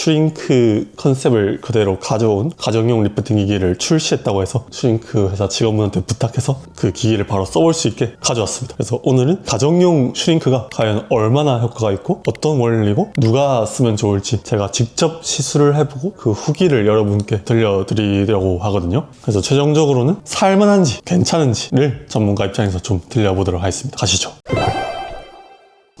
슈링크 컨셉을 그대로 가져온 가정용 리프팅 기기를 출시했다고 해서 슈링크 회사 직원분한테 부탁해서 그 기기를 바로 써볼 수 있게 가져왔습니다. 그래서 오늘은 가정용 슈링크가 과연 얼마나 효과가 있고 어떤 원리고 누가 쓰면 좋을지 제가 직접 시술을 해보고 그 후기를 여러분께 들려드리려고 하거든요. 그래서 최종적으로는 살만한지 괜찮은지를 전문가 입장에서 좀 들려보도록 하겠습니다. 가시죠.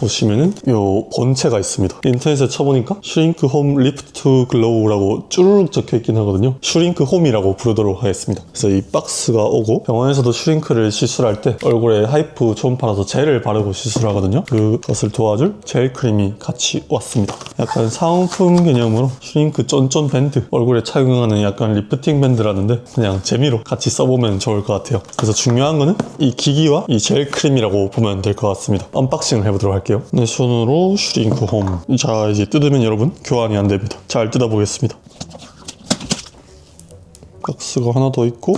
보시면은 요 본체가 있습니다. 인터넷에 쳐보니까 슈링크 홈 리프트 글로우라고 쭈르륵 적혀 있긴 하거든요. 슈링크 홈이라고 부르도록 하겠습니다. 그래서 이 박스가 오고 병원에서도 슈링크를 시술할 때 얼굴에 하이프 초음파라서 젤을 바르고 시술하거든요. 그것을 도와줄 젤 크림이 같이 왔습니다. 약간 사은품 개념으로 슈링크 쫀쫀 밴드 얼굴에 착용하는 약간 리프팅 밴드라는데 그냥 재미로 같이 써보면 좋을 것 같아요. 그래서 중요한 거는 이 기기와 이 젤 크림이라고 보면 될 것 같습니다. 언박싱을 해보도록 할게요. 내 손으로 슈링크 홈. 자 이제 뜯으면 여러분 교환이 안 됩니다. 잘 뜯어보겠습니다. 박스가 하나 더 있고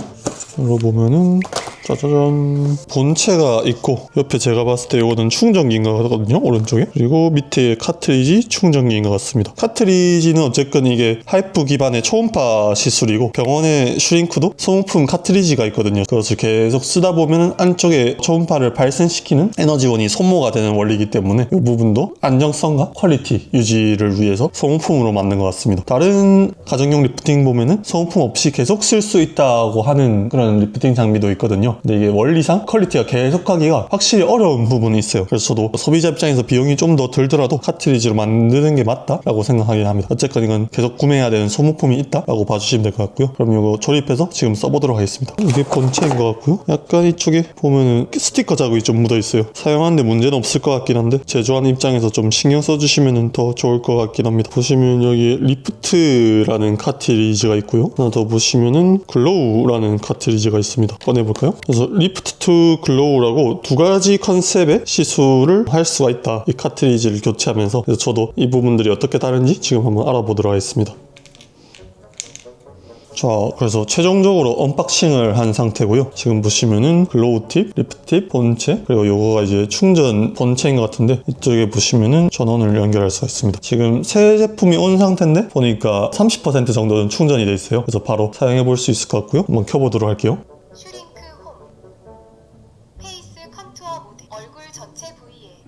열어보면은 짜자잔. 본체가 있고 옆에 제가 봤을 때 이거는 충전기인 것 같거든요 오른쪽에. 그리고 밑에 카트리지 충전기인 것 같습니다. 카트리지는 어쨌건 이게 하이프 기반의 초음파 시술이고 병원의 슈링크도 소모품 카트리지가 있거든요. 그것을 계속 쓰다 보면 안쪽에 초음파를 발생시키는 에너지원이 소모가 되는 원리이기 때문에 이 부분도 안정성과 퀄리티 유지를 위해서 소모품으로 만든 것 같습니다. 다른 가정용 리프팅 보면은 소모품 없이 계속 쓸 수 있다고 하는 그런 리프팅 장비도 있거든요 근데 이게 원리상 퀄리티가 계속하기가 확실히 어려운 부분이 있어요. 그래서 저도 소비자 입장에서 비용이 좀 더 들더라도 카트리지로 만드는 게 맞다라고 생각하긴 합니다. 어쨌건 이건 계속 구매해야 되는 소모품이 있다라고 봐주시면 될 것 같고요. 그럼 이거 조립해서 지금 써보도록 하겠습니다. 이게 본체인 것 같고요. 약간 이쪽에 보면은 스티커 자국이 좀 묻어 있어요. 사용하는데 문제는 없을 것 같긴 한데 제조하는 입장에서 좀 신경 써주시면 더 좋을 것 같긴 합니다. 보시면 여기 리프트라는 카트리지가 있고요. 하나 더 보시면은 글로우라는 카트리지가 있습니다. 꺼내볼까요? 그래서 리프트 투 글로우라고 두 가지 컨셉의 시술을 할 수가 있다. 이 카트리지를 교체하면서 그래서 저도 이 부분들이 어떻게 다른지 지금 한번 알아보도록 하겠습니다. 자, 그래서 최종적으로 언박싱을 한 상태고요. 지금 보시면은 글로우 팁, 리프 팁, 본체, 그리고 요거가 이제 충전 본체인 것 같은데 이쪽에 보시면은 전원을 연결할 수가 있습니다. 지금 새 제품이 온 상태인데 보니까 30% 정도는 충전이 돼 있어요. 그래서 바로 사용해 볼 수 있을 것 같고요. 한번 켜보도록 할게요.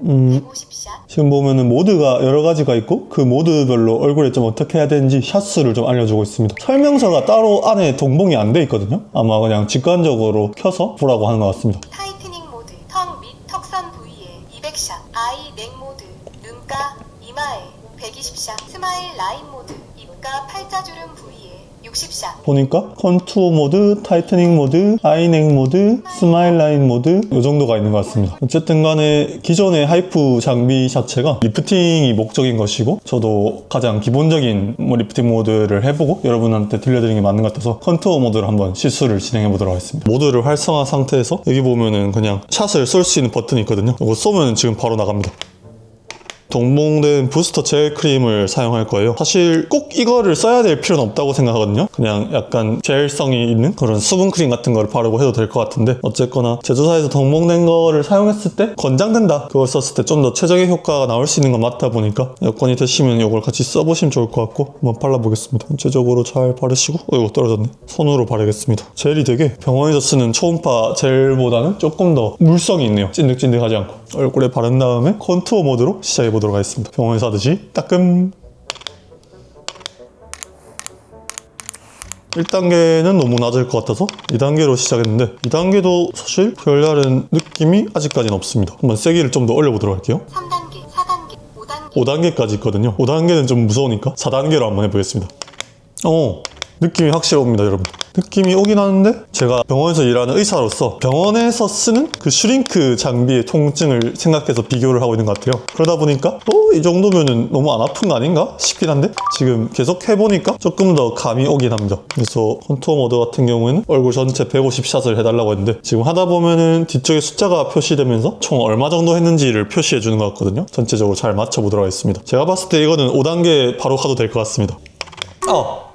음. 150샷 지금 보면은 모드가 여러 가지가 있고 그 모드별로 얼굴에 좀 어떻게 해야 되는지 샷수를 좀 알려주고 있습니다. 설명서가 따로 안에 동봉이 안 돼 있거든요. 아마 그냥 직관적으로 켜서 보라고 하는 것 같습니다. 타이트닝 모드 턱 및 턱선 부위에 200샷 아이 넥 모드 눈가 이마에 120샷 스마일 라인 모드 입가 팔자주름 부위에 60샷 보니까 컨투어 모드, 타이트닝 모드, 아이넥 모드, 스마일 라인 모드 이 정도가 있는 것 같습니다. 어쨌든 간에 기존의 하이프 장비 자체가 리프팅이 목적인 것이고 저도 가장 기본적인 뭐 리프팅 모드를 해보고 여러분한테 들려드리는 게 맞는 것 같아서 컨투어 모드를 한번 시술을 진행해 보도록 하겠습니다. 모드를 활성화 상태에서 여기 보면은 그냥 샷을 쏠 수 있는 버튼이 있거든요. 이거 쏘면 지금 바로 나갑니다. 동봉된 부스터 젤 크림을 사용할 거예요. 사실 꼭 이거를 써야 될 필요는 없다고 생각하거든요. 그냥 약간 젤성이 있는 그런 수분 크림 같은 걸 바르고 해도 될 것 같은데 어쨌거나 제조사에서 동봉된 거를 사용했을 때 권장된다. 그걸 썼을 때 좀 더 최적의 효과가 나올 수 있는 건 맞다 보니까 여건이 되시면 이걸 같이 써보시면 좋을 것 같고 한번 발라보겠습니다. 전체적으로 잘 바르시고 어 이거 떨어졌네. 손으로 바르겠습니다. 젤이 되게 병원에서 쓰는 초음파 젤보다는 조금 더 물성이 있네요. 찐득찐득하지 않고 얼굴에 바른 다음에 컨투어 모드로 시작해 보도록 하겠습니다. 병원에서 하듯이 따끔 1단계는 너무 낮을 것 같아서 2단계로 시작했는데 2단계도 사실 별다른 느낌이 아직까지는 없습니다. 한번 세기를 좀 더 올려보도록 할게요. 3단계 4단계 5단계 5단계까지 있거든요. 5단계는 좀 무서우니까 4단계로 한번 해보겠습니다. 어, 느낌이 확실히 옵니다, 여러분. 느낌이 오긴 하는데 제가 병원에서 일하는 의사로서 병원에서 쓰는 그 슈링크 장비의 통증을 생각해서 비교를 하고 있는 것 같아요. 그러다 보니까 어, 이 정도면은 너무 안 아픈 거 아닌가 싶긴 한데 지금 계속 해보니까 조금 더 감이 오긴 합니다. 그래서 컨투어 모드 같은 경우에는 얼굴 전체 150샷을 해달라고 했는데 지금 하다 보면은 뒤쪽에 숫자가 표시되면서 총 얼마 정도 했는지를 표시해 주는 것 같거든요. 전체적으로 잘 맞춰보도록 하겠습니다. 제가 봤을 때 이거는 5단계 바로 가도 될 것 같습니다. 어!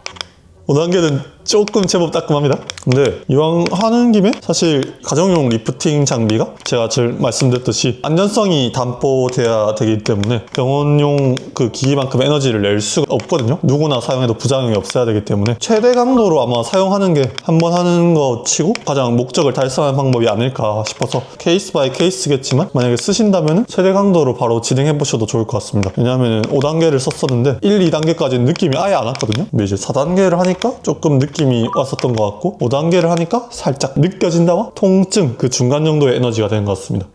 5단계는 조금 제법 따끔합니다. 근데 이왕 하는 김에 사실 가정용 리프팅 장비가 제가 절 말씀드렸듯이 안전성이 담보돼야 되기 때문에 병원용 그 기기만큼 에너지를 낼 수가 없거든요. 누구나 사용해도 부작용이 없어야 되기 때문에 최대 강도로 아마 사용하는 게 한 번 하는 거 치고 가장 목적을 달성하는 방법이 아닐까 싶어서 케이스 바이 케이스겠지만 만약에 쓰신다면 최대 강도로 바로 진행해 보셔도 좋을 것 같습니다. 왜냐하면 5단계를 썼었는데 1, 2단계까지는 느낌이 아예 안 왔거든요. 근데 이제 4단계를 하니까 조금 느낌 이 왔었던 것 같고 5단계를 하니까 살짝 느껴진다와 통증 그 중간 정도의 에너지가 되는 것 같습니다.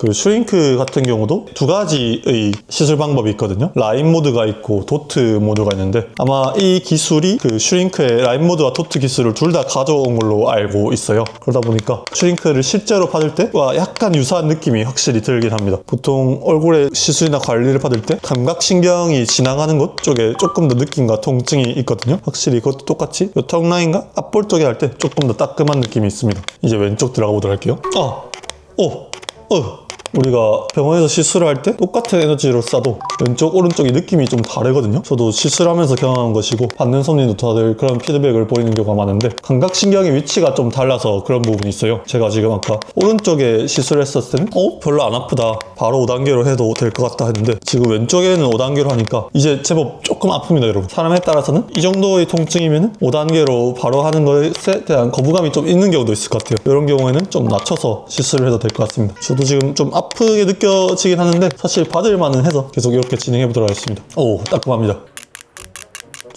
그 슈링크 같은 경우도 두 가지의 시술 방법이 있거든요. 라인 모드가 있고 도트 모드가 있는데 아마 이 기술이 그 슈링크의 라인 모드와 도트 기술을 둘 다 가져온 걸로 알고 있어요. 그러다 보니까 슈링크를 실제로 받을 때와 약간 유사한 느낌이 확실히 들긴 합니다. 보통 얼굴에 시술이나 관리를 받을 때 감각신경이 지나가는 곳 쪽에 조금 더 느낌과 통증이 있거든요. 확실히 그것도 똑같이 요 턱 라인과 앞볼 쪽에 할 때 조금 더 따끔한 느낌이 있습니다. 이제 왼쪽 들어가 보도록 할게요. 아! 오! 어! 우리가 병원에서 시술을 할 때 똑같은 에너지로 쏴도 왼쪽 오른쪽이 느낌이 좀 다르거든요? 저도 시술하면서 경험한 것이고 받는 손님도 다들 그런 피드백을 보이는 경우가 많은데 감각신경의 위치가 좀 달라서 그런 부분이 있어요. 제가 지금 아까 오른쪽에 시술을 했었을 때는 어? 별로 안 아프다. 바로 5단계로 해도 될 것 같다 했는데 지금 왼쪽에는 5단계로 하니까 이제 제법 조금 아픕니다 여러분. 사람에 따라서는 이 정도의 통증이면 5단계로 바로 하는 것에 대한 거부감이 좀 있는 경우도 있을 것 같아요. 이런 경우에는 좀 낮춰서 시술을 해도 될 것 같습니다. 저도 지금 좀 아프게 느껴지긴 하는데 사실 받을 만은 해서 계속 이렇게 진행해 보도록 하겠습니다 오 따끔합니다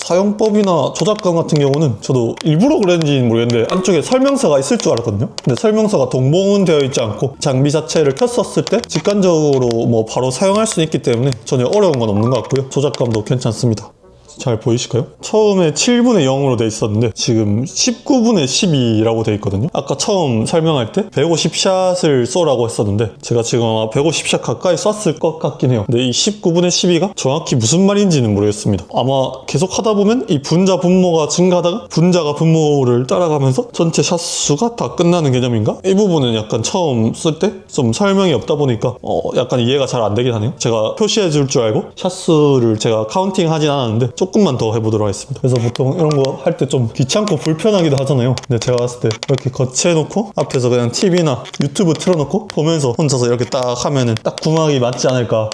사용법이나 조작감 같은 경우는 저도 일부러 그랬는지는 모르겠는데 안쪽에 설명서가 있을 줄 알았거든요. 근데 설명서가 동봉은 되어 있지 않고 장비 자체를 켰었을 때 직관적으로 뭐 바로 사용할 수 있기 때문에 전혀 어려운 건 없는 것 같고요. 조작감도 괜찮습니다. 잘 보이실까요? 처음에 7분의 0으로 돼 있었는데 지금 19분의 12라고 돼 있거든요. 아까 처음 설명할 때 150샷을 쏘라고 했었는데 제가 지금 아마 150샷 가까이 쐈을 것 같긴 해요. 근데 이 19분의 12가 정확히 무슨 말인지는 모르겠습니다. 아마 계속 하다 보면 이 분자 분모가 증가하다가 분자가 분모를 따라가면서 전체 샷 수가 다 끝나는 개념인가? 이 부분은 약간 처음 쓸 때 좀 설명이 없다 보니까 어, 약간 이해가 잘 안 되긴 하네요. 제가 표시해 줄 줄 알고 샷 수를 제가 카운팅 하진 않았는데 조금만 더 해보도록 하겠습니다. 그래서 보통 이런 거 할 때 좀 귀찮고 불편하기도 하잖아요. 근데 제가 봤을 때 이렇게 거치해놓고 앞에서 그냥 TV나 유튜브 틀어놓고 보면서 혼자서 이렇게 딱 하면은 딱 구멍이 맞지 않을까.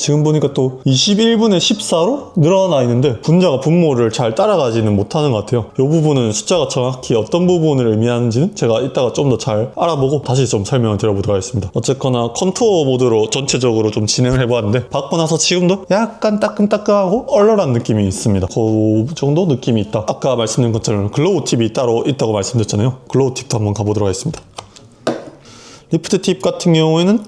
지금 보니까 또 21분의 14로 늘어나 있는데 분자가 분모를 잘 따라가지는 못하는 것 같아요. 이 부분은 숫자가 정확히 어떤 부분을 의미하는지는 제가 이따가 좀 더 잘 알아보고 다시 좀 설명을 드려보도록 하겠습니다. 어쨌거나 컨투어 모드로 전체적으로 좀 진행을 해보았는데 받고 나서 지금도 약간 따끔따끔하고 얼얼한 느낌이 있습니다. 그 정도 느낌이 있다. 아까 말씀드린 것처럼 글로우 팁이 따로 있다고 말씀드렸잖아요. 글로우 팁도 한번 가보도록 하겠습니다. 리프트 팁 같은 경우에는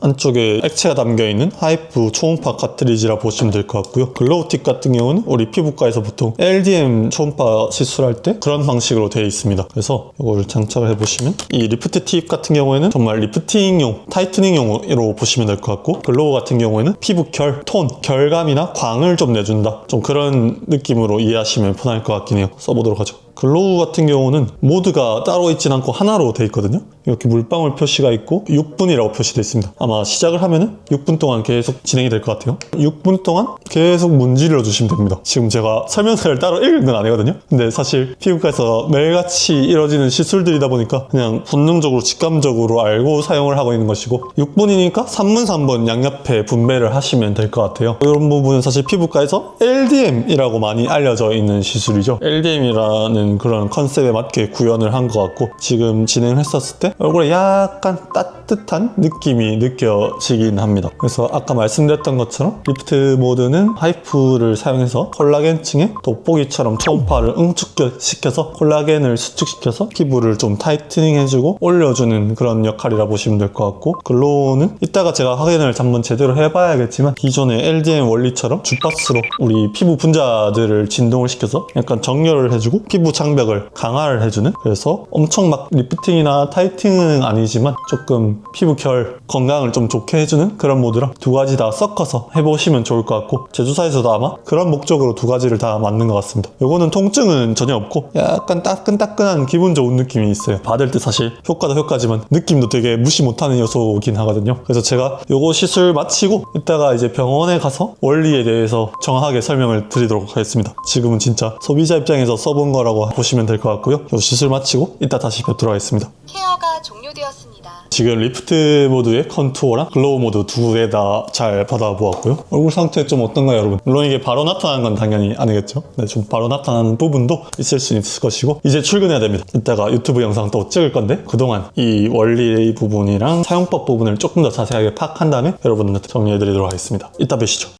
안쪽에 액체가 담겨있는 하이프 초음파 카트리지라 보시면 될 것 같고요. 글로우틱 같은 경우는 우리 피부과에서 보통 LDM 초음파 시술할 때 그런 방식으로 되어 있습니다. 그래서 이걸 장착을 해보시면 이 리프트 팁 같은 경우에는 정말 리프팅용, 타이트닝용으로 보시면 될 것 같고 글로우 같은 경우에는 피부 결, 톤, 결감이나 광을 좀 내준다. 좀 그런 느낌으로 이해하시면 편할 것 같긴 해요. 써보도록 하죠. 글로우 같은 경우는 모드가 따로 있진 않고 하나로 돼 있거든요. 이렇게 물방울 표시가 있고 6분이라고 표시되어 있습니다. 아마 시작을 하면은 6분 동안 계속 진행이 될 것 같아요. 6분 동안 계속 문지르러 주시면 됩니다. 지금 제가 설명서를 따로 읽은 건 아니거든요. 근데 사실 피부과에서 매일같이 이루어지는 시술들이다 보니까 그냥 본능적으로 직감적으로 알고 사용을 하고 있는 것이고 6분이니까 3분 3분 양옆에 분배를 하시면 될 것 같아요. 이런 부분은 사실 피부과에서 LDM이라고 많이 알려져 있는 시술이죠. LDM이라는 그런 컨셉에 맞게 구현을 한 것 같고 지금 진행했었을 때 얼굴에 약간 따뜻한 느낌이 느껴지긴 합니다. 그래서 아까 말씀드렸던 것처럼 리프트 모드는 하이프를 사용해서 콜라겐층에 돋보기처럼 초음파를 응축시켜서 콜라겐을 수축시켜서 피부를 좀 타이트닝 해주고 올려주는 그런 역할이라 보시면 될 것 같고 글로우는 이따가 제가 확인을 한번 제대로 해봐야겠지만 기존의 LDM 원리처럼 주파수로 우리 피부 분자들을 진동을 시켜서 약간 정렬을 해주고 피부 장벽을 강화를 해주는? 그래서 엄청 막 리프팅이나 타이팅은 아니지만 조금 피부 결 건강을 좀 좋게 해주는 그런 모드랑 두 가지 다 섞어서 해보시면 좋을 것 같고 제조사에서도 아마 그런 목적으로 두 가지를 다 맞는 것 같습니다. 요거는 통증은 전혀 없고 약간 따끈따끈한 기분 좋은 느낌이 있어요. 받을 때 사실 효과도 효과지만 느낌도 되게 무시 못하는 요소긴 하거든요. 그래서 제가 요거 시술 마치고 이따가 이제 병원에 가서 원리에 대해서 정확하게 설명을 드리도록 하겠습니다. 지금은 진짜 소비자 입장에서 써본 거라고 보시면 될 것 같고요 요 시술 마치고 이따 다시 뵙도록 하겠습니다 케어가 종료되었습니다. 지금 리프트 모드의 컨투어랑 글로우 모드 두 개 다 잘 받아보았고요. 얼굴 상태 좀 어떤가요, 여러분? 물론 이게 바로 나타나는 건 당연히 아니겠죠? 네, 좀 바로 나타나는 부분도 있을 수 있을 것이고 이제 출근해야 됩니다. 이따가 유튜브 영상 또 찍을 건데 그동안 이 원리 부분이랑 사용법 부분을 조금 더 자세하게 파악한 다음에 여러분들한테 정리해드리도록 하겠습니다. 이따 뵈시죠.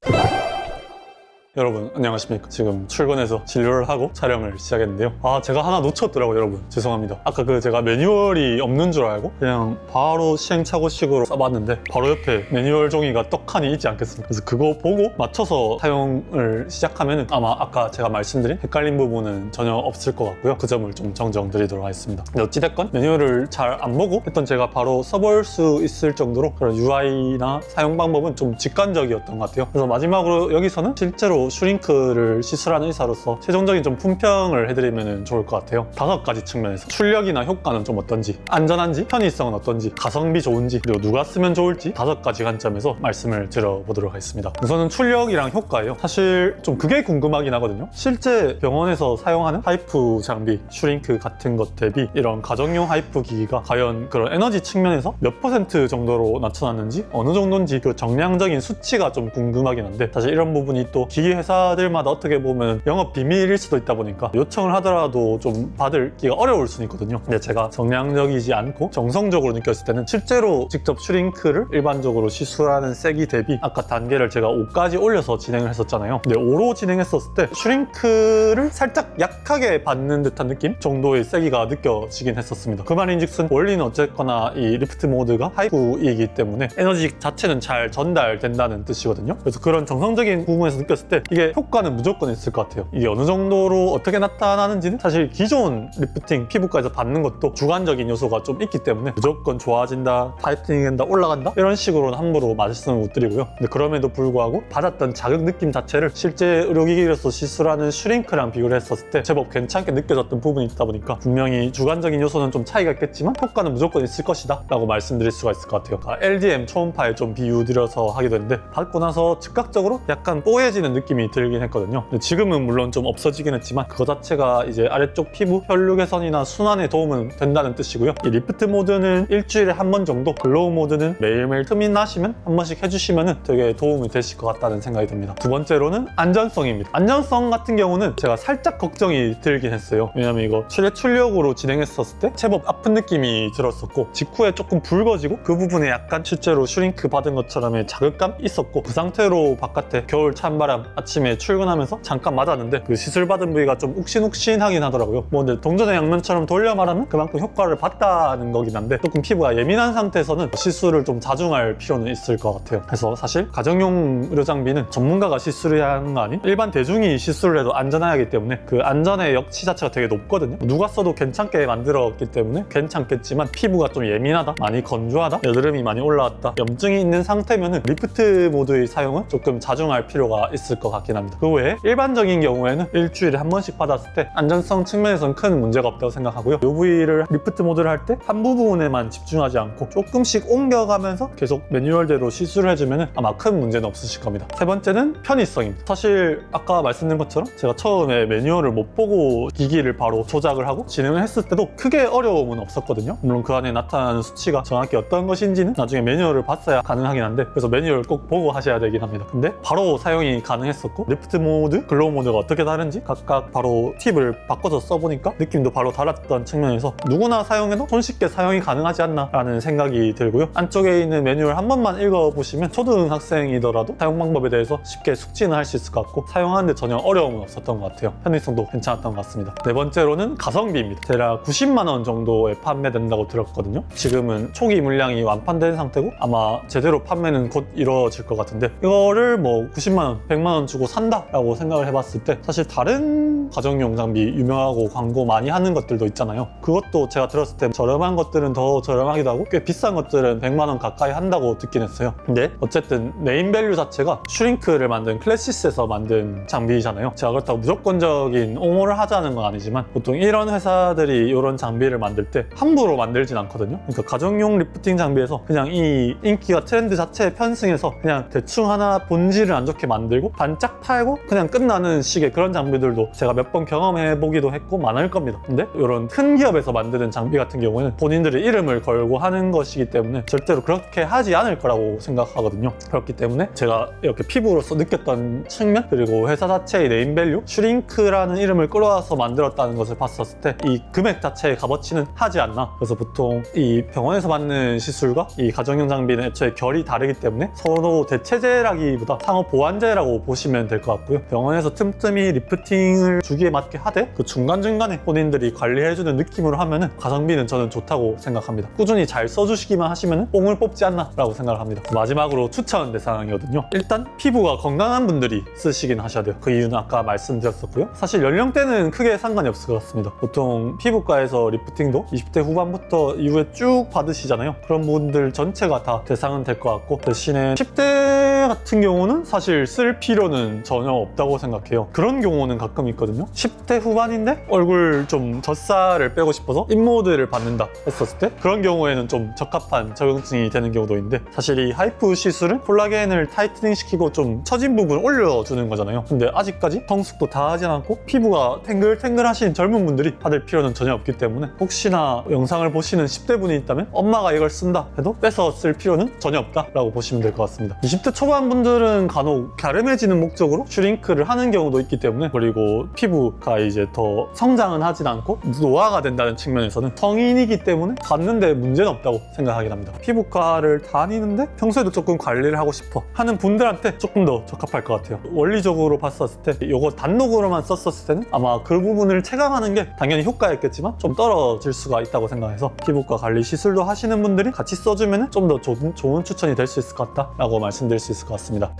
여러분 안녕하십니까. 지금 출근해서 진료를 하고 촬영을 시작했는데요. 아 제가 하나 놓쳤더라고요 여러분. 죄송합니다. 아까 그 제가 매뉴얼이 없는 줄 알고 그냥 바로 시행착오식으로 써봤는데 바로 옆에 매뉴얼 종이가 떡하니 있지 않겠습니까? 그래서 그거 보고 맞춰서 사용을 시작하면 아마 아까 제가 말씀드린 헷갈린 부분은 전혀 없을 것 같고요. 그 점을 좀 정정드리도록 하겠습니다. 어찌됐건 매뉴얼을 잘 안 보고 했던 제가 바로 써볼 수 있을 정도로 그런 UI나 사용 방법은 좀 직관적이었던 것 같아요. 그래서 마지막으로 여기서는 실제로 슈링크를 시술하는 의사로서 최종적인 좀 품평을 해드리면 좋을 것 같아요. 다섯 가지 측면에서 출력이나 효과는 좀 어떤지, 안전한지, 편의성은 어떤지, 가성비 좋은지, 그리고 누가 쓰면 좋을지 다섯 가지 관점에서 말씀을 드려보도록 하겠습니다. 우선은 출력이랑 효과예요. 사실 좀 그게 궁금하긴 하거든요. 실제 병원에서 사용하는 하이프 장비, 슈링크 같은 것 대비 이런 가정용 하이프 기기가 과연 그런 에너지 측면에서 몇 퍼센트 정도로 나타났는지 어느 정도인지 그 정량적인 수치가 좀 궁금하긴 한데 사실 이런 부분이 또 기기 회사들마다 어떻게 보면 영업 비밀일 수도 있다 보니까 요청을 하더라도 좀 받을기가 어려울 수는 있거든요. 근데 제가 정량적이지 않고 정성적으로 느꼈을 때는 실제로 직접 슈링크를 일반적으로 시술하는 세기 대비 아까 단계를 제가 5까지 올려서 진행을 했었잖아요. 근데 5로 진행했었을 때 슈링크를 살짝 약하게 받는 듯한 느낌 정도의 세기가 느껴지긴 했었습니다. 그 말인즉슨 원리는 어쨌거나 이 리프트 모드가 하이프이기 때문에 에너지 자체는 잘 전달된다는 뜻이거든요. 그래서 그런 정성적인 부분에서 느꼈을 때 이게 효과는 무조건 있을 것 같아요. 이게 어느 정도로 어떻게 나타나는지는 사실 기존 리프팅 피부과에서 받는 것도 주관적인 요소가 좀 있기 때문에 무조건 좋아진다, 타이트닝된다, 올라간다 이런 식으로는 함부로 말씀을 못 드리고요. 근데 그럼에도 불구하고 받았던 자극 느낌 자체를 실제 의료기기로서 시술하는 슈링크랑 비교를 했었을 때 제법 괜찮게 느껴졌던 부분이 있다 보니까 분명히 주관적인 요소는 좀 차이가 있겠지만 효과는 무조건 있을 것이다 라고 말씀드릴 수가 있을 것 같아요. 아, LDM 초음파에 좀 비유 드려서 하게 됐는데 받고 나서 즉각적으로 약간 뽀얘지는 느낌 이 들긴 했거든요. 지금은 물론 좀 없어지긴 했지만 그거 자체가 이제 아래쪽 피부 혈류 개선이나 순환에 도움은 된다는 뜻이고요. 이 리프트 모드는 일주일에 한 번 정도, 글로우 모드는 매일매일 틈이 나시면 한 번씩 해주시면 되게 도움이 되실 것 같다는 생각이 듭니다. 두 번째로는 안전성입니다. 안전성 같은 경우는 제가 살짝 걱정이 들긴 했어요. 왜냐면 이거 출력 출력으로 진행했었을 때 제법 아픈 느낌이 들었었고 직후에 조금 붉어지고 그 부분에 약간 실제로 슈링크 받은 것처럼의 자극감 있었고 그 상태로 바깥에 겨울 찬바람 아침에 출근하면서 잠깐 맞았는데 그 시술 받은 부위가 좀 욱신욱신하긴 하더라고요. 뭐 근데 동전의 양면처럼 돌려 말하면 그만큼 효과를 봤다는 거긴 한데 조금 피부가 예민한 상태에서는 시술을 좀 자중할 필요는 있을 것 같아요. 그래서 사실 가정용 의료 장비는 전문가가 시술해야 하는 거 아닌 일반 대중이 시술을 해도 안전해야 하기 때문에 그 안전의 역치 자체가 되게 높거든요. 누가 써도 괜찮게 만들었기 때문에 괜찮겠지만 피부가 좀 예민하다, 많이 건조하다, 여드름이 많이 올라왔다, 염증이 있는 상태면은 리프트 모드의 사용은 조금 자중할 필요가 있을 것 같긴 합니다. 그 외에 일반적인 경우에는 일주일에 한 번씩 받았을 때 안전성 측면에서는 큰 문제가 없다고 생각하고요. 이 부위를 리프트 모드를 할 때 한 부분에만 집중하지 않고 조금씩 옮겨가면서 계속 매뉴얼대로 시술을 해주면 아마 큰 문제는 없으실 겁니다. 세 번째는 편의성입니다. 사실 아까 말씀드린 것처럼 제가 처음에 매뉴얼을 못 보고 기기를 바로 조작을 하고 진행을 했을 때도 크게 어려움은 없었거든요. 물론 그 안에 나타나는 수치가 정확히 어떤 것인지는 나중에 매뉴얼을 봤어야 가능하긴 한데 그래서 매뉴얼 꼭 보고 하셔야 되긴 합니다. 근데 바로 사용이 가능했 었고 리프트 모드, 글로우 모드가 어떻게 다른지 각각 바로 팁을 바꿔서 써보니까 느낌도 바로 달랐던 측면에서 누구나 사용해도 손쉽게 사용이 가능하지 않나 라는 생각이 들고요. 안쪽에 있는 매뉴얼 한 번만 읽어보시면 초등학생이더라도 사용 방법에 대해서 쉽게 숙지는 할 수 있을 것 같고 사용하는데 전혀 어려움은 없었던 것 같아요. 편의성도 괜찮았던 것 같습니다. 네 번째로는 가성비입니다. 대략 90만 원 정도에 판매된다고 들었거든요. 지금은 초기 물량이 완판된 상태고 아마 제대로 판매는 곧 이루어질 것 같은데 이거를 뭐 90만 원, 100만 원 주고 산다 라고 생각을 해봤을 때 사실 다른 가정용 장비 유명하고 광고 많이 하는 것들도 있잖아요. 그것도 제가 들었을 때 저렴한 것들은 더 저렴하기도 하고 꽤 비싼 것들은 100만 원 가까이 한다고 듣긴 했어요. 근데 어쨌든 네임밸류 자체가 슈링크를 만든 클래시스에서 만든 장비잖아요. 제가 그렇다고 무조건적인 옹호를 하자는 건 아니지만 보통 이런 회사들이 이런 장비를 만들 때 함부로 만들진 않거든요. 그러니까 가정용 리프팅 장비에서 그냥 이 인기가 트렌드 자체에 편승해서 그냥 대충 하나 본질을 안 좋게 만들고 반짝 팔고 그냥 끝나는 식의 그런 장비들도 제가 몇 번 경험해 보기도 했고 많을 겁니다. 근데 이런 큰 기업에서 만드는 장비 같은 경우에는 본인들의 이름을 걸고 하는 것이기 때문에 절대로 그렇게 하지 않을 거라고 생각하거든요. 그렇기 때문에 제가 이렇게 피부로서 느꼈던 측면 그리고 회사 자체의 네임밸류 슈링크라는 이름을 끌어와서 만들었다는 것을 봤었을 때 이 금액 자체의 값어치는 하지 않나 그래서 보통 이 병원에서 받는 시술과 이 가정용 장비는 애초에 결이 다르기 때문에 서로 대체제라기보다 상호 보완제라고 보시면 될 것 같고요. 병원에서 틈틈이 리프팅을 주기에 맞게 하되 그 중간중간에 본인들이 관리해주는 느낌으로 하면은 가성비는 저는 좋다고 생각합니다. 꾸준히 잘 써주시기만 하시면 뽕을 뽑지 않나 라고 생각을 합니다. 마지막으로 추천 대상이거든요. 일단 피부가 건강한 분들이 쓰시긴 하셔야 돼요. 그 이유는 아까 말씀드렸었고요. 사실 연령대는 크게 상관이 없을 것 같습니다. 보통 피부과에서 리프팅도 20대 후반부터 이후에 쭉 받으시잖아요. 그런 분들 전체가 다 대상은 될 것 같고 대신에 10대 같은 경우는 사실 쓸 필요는 전혀 없다고 생각해요. 그런 경우는 가끔 있거든요. 10대 후반인데 얼굴 좀 젖살을 빼고 싶어서 인모드를 받는다 했었을 때 그런 경우에는 좀 적합한 적응증이 되는 경우도 있는데 사실 이 하이프 시술은 콜라겐을 타이트닝 시키고 좀 처진 부분을 올려주는 거잖아요. 근데 아직까지 성숙도 다 하진 않고 피부가 탱글탱글 하신 젊은 분들이 받을 필요는 전혀 없기 때문에 혹시나 영상을 보시는 10대 분이 있다면 엄마가 이걸 쓴다 해도 뺏어 쓸 필요는 전혀 없다라고 보시면 될 것 같습니다. 20대 초반 분들은 간혹 갸름해지는 목적으로 슈링크를 하는 경우도 있기 때문에 그리고 피부가 이제 더 성장은 하진 않고 노화가 된다는 측면에서는 성인이기 때문에 받는데 문제는 없다고 생각하긴 합니다 피부과를 다니는데 평소에도 조금 관리를 하고 싶어 하는 분들한테 조금 더 적합할 것 같아요 원리적으로 봤었을 때 이거 단독으로만 썼었을 때는 아마 그 부분을 체감하는 게 당연히 효과였겠지만 좀 떨어질 수가 있다고 생각해서 피부과 관리 시술도 하시는 분들이 같이 써주면 좀 더 좋은 추천이 될 수 있을 것 같다라고 말씀드릴 수 있을 것 같습니다.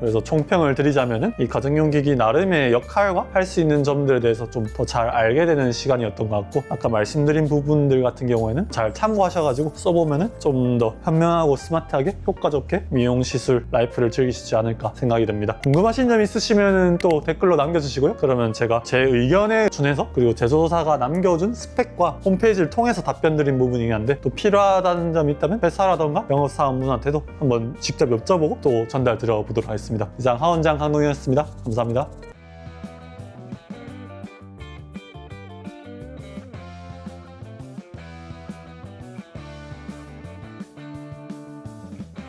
그래서 총평을 드리자면은 이 가정용 기기 나름의 역할과 할 수 있는 점들에 대해서 좀 더 잘 알게 되는 시간이었던 것 같고 아까 말씀드린 부분들 같은 경우에는 잘 참고하셔가지고 써보면은 좀 더 현명하고 스마트하게 효과 좋게 미용 시술 라이프를 즐기시지 않을까 생각이 듭니다. 궁금하신 점 있으시면은 또 댓글로 남겨주시고요. 그러면 제가 제 의견에 준해서 그리고 제조사가 남겨준 스펙과 홈페이지를 통해서 답변 드린 부분이긴 한데 또 필요하다는 점이 있다면 회사라던가 영업사원분한테도 한번 직접 여쭤보고 또 전달 드려 보도록 하겠습니다. 이상 하원장 강동이었습니다. 감사합니다.